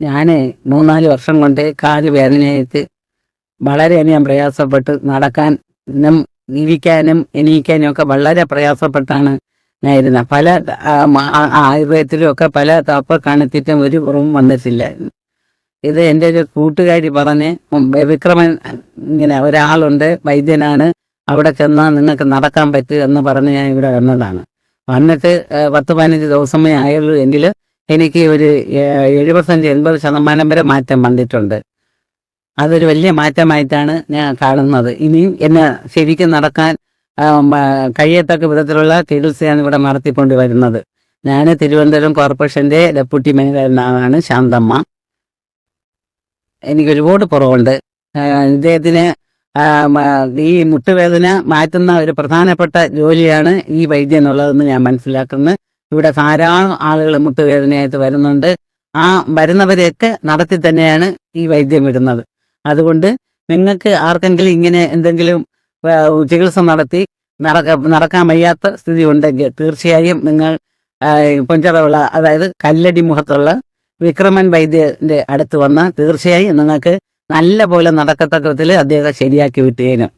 ഞാൻ മൂന്നാൽ വർഷം കൊണ്ട് കാൽ വേദനയായിട്ട് വളരെയധികം പ്രയാസപ്പെട്ട് നടക്കാനും ജീവിക്കാനും എണീക്കാനും ഒക്കെ വളരെ പ്രയാസപ്പെട്ടാണ് ഞാൻ ഇരുന്നത്. പല ആയുർവേദത്തിലും ഒക്കെ പല തപ്പ കാണിച്ചിട്ടും ഒരു കുറവും വന്നിട്ടില്ല. ഇത് എന്റെ ഒരു കൂട്ടുകാരി പറഞ്ഞ് വിക്രമൻ ഇങ്ങനെ ഒരാളുണ്ട് വൈദ്യനാണ് അവിടെ ചെന്നാൽ നിങ്ങൾക്ക് നടക്കാൻ പറ്റും എന്ന് പറഞ്ഞ് ഞാൻ ഇവിടെ വന്നതാണ്. വന്നിട്ട് പത്ത് പതിനഞ്ച് ദിവസമേ ആയുള്ളൂ എങ്കിൽ എനിക്ക് ഒരു എഴുപത്തഞ്ച് എൺപത് ശതമാനം വരെ മാറ്റം വന്നിട്ടുണ്ട്. അതൊരു വലിയ മാറ്റമായിട്ടാണ് ഞാൻ കാണുന്നത്. ഇനിയും എന്നെ ശരിക്കും നടക്കാൻ കഴിയത്തക്ക വിധത്തിലുള്ള ചികിത്സയാണ് ഇവിടെ നടത്തിക്കൊണ്ട് വരുന്നത്. ഞാൻ തിരുവനന്തപുരം കോർപ്പറേഷന്റെ ഡെപ്യൂട്ടി മേയറാണ് ശാന്തമ്മ. എനിക്ക് ഒരുപാട് കുറവുണ്ട്. ഇദ്ദേഹത്തിന് ഈ മുട്ടുവേദന മാറ്റുന്ന ഒരു പ്രധാനപ്പെട്ട ജോലിയാണ് ഈ വൈദ്യം എന്നുള്ളതെന്ന് ഞാൻ മനസ്സിലാക്കുന്നു. ഇവിടെ ധാരാളം ആളുകൾ മുട്ടുവേദനയായിട്ട് വരുന്നുണ്ട്. ആ വരുന്നവരെയൊക്കെ നടത്തി തന്നെയാണ് ഈ വൈദ്യം വിടുന്നത് അതുകൊണ്ട് നിങ്ങൾക്ക് ആർക്കെങ്കിലും ഇങ്ങനെ എന്തെങ്കിലും ചികിത്സ നടത്തി നടക്ക നടക്കാൻ വയ്യാത്ത സ്ഥിതി ഉണ്ടെങ്കിൽ തീർച്ചയായും നിങ്ങൾ പൊഞ്ചറവിള അതായത് കല്ലടി മുഖത്തുള്ള വിക്രമൻ വൈദ്യന്റെ അടുത്ത് വന്നാൽ തീർച്ചയായും നിങ്ങൾക്ക് നല്ല പോലെ നടക്കത്തക്കത്തിൽ അദ്ദേഹം ശരിയാക്കി വിട്ടുകയും